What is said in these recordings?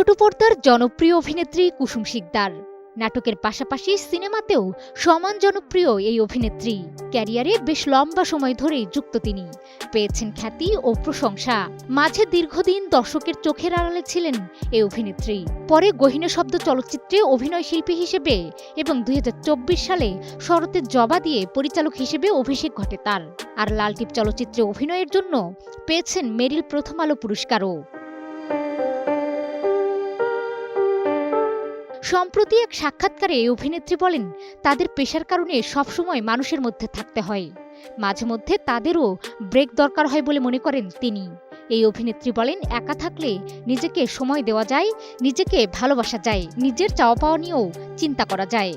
ছোট পর্দার জনপ্রিয় অভিনেত্রী কুসুম শিকদার। নাটকের পাশাপাশি সিনেমাতেও সমান জনপ্রিয় এই অভিনেত্রী। ক্যারিয়ারে বেশ লম্বা সময় ধরেই যুক্ত তিনি। পেয়েছেন খ্যাতি ও প্রশংসা। মাঝে দীর্ঘদিন দর্শকের চোখের আড়ালে ছিলেন এই অভিনেত্রী। পরে গহিনে শব্দ চলচ্চিত্রে অভিনয় শিল্পী হিসেবে এবং দুই হাজার চব্বিশ সালে শরতের জবা দিয়ে পরিচালক হিসেবে অভিষেক ঘটে তার। আর লালটিপ চলচ্চিত্রে অভিনয়ের জন্য পেয়েছেন মেরিল প্রথম আলো পুরস্কারও। সম্প্রতি এক সাক্ষাৎকারে এই অভিনেত্রী বলেন, তাদের পেশার কারণে সবসময় মানুষের মধ্যে থাকতে হয়। মাঝে মধ্যে তাদেরও ব্রেক দরকার হয় বলে মনে করেন তিনি। এই অভিনেত্রী বলেন, একা থাকলে নিজেকে সময় দেওয়া যায়, নিজেকে ভালোবাসা যায়, নিজের চাওয়া পাওয়া নিয়েও চিন্তা করা যায়।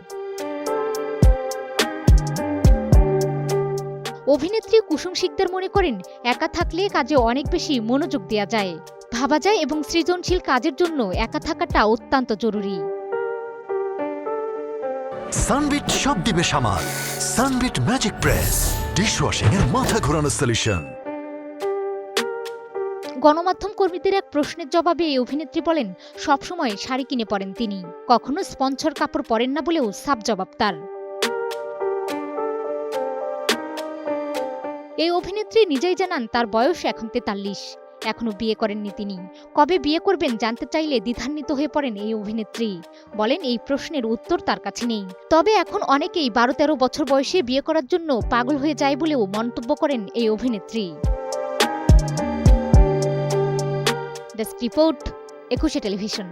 অভিনেত্রী কুসুম শিকদার মনে করেন, একা থাকলে কাজে অনেক বেশি মনোযোগ দেওয়া যায়। ভাবা যায় এবং সৃজনশীল কাজের জন্য একা থাকাটা অত্যন্ত জরুরি। সানবিট সব দিবে সামাল। সানবিট ম্যাজিক প্রেস ডিশওয়াশিং এর মাথা ঘোরানো সলিউশন গণমাধ্যম কর্মীদের এক প্রশ্নের জবাবে এই অভিনেত্রী বলেন, সবসময় শাড়ি কিনে পরেন তিনি। কখনো স্পঞ্চর কাপড় পরেন না বলেও সাব জবাব তার। এই অভিনেত্রী নিজেই জানান, তার বয়স এখন তেতাল্লিশ। এখনও বিয়ে করেননি তিনি। কবে বিয়ে করবেন জানতে চাইলে দ্বিধান্বিত হয়ে পড়েন এই অভিনেত্রী। বলেন, এই প্রশ্নের উত্তর তার কাছে নেই। তবে এখন অনেকেই বারো তেরো বছর বয়সে বিয়ে করার জন্য পাগল হয়ে যায় বলেও মন্তব্য করেন এই অভিনেত্রী। ডেস্ক রিপোর্ট, একুশে টেলিভিশন।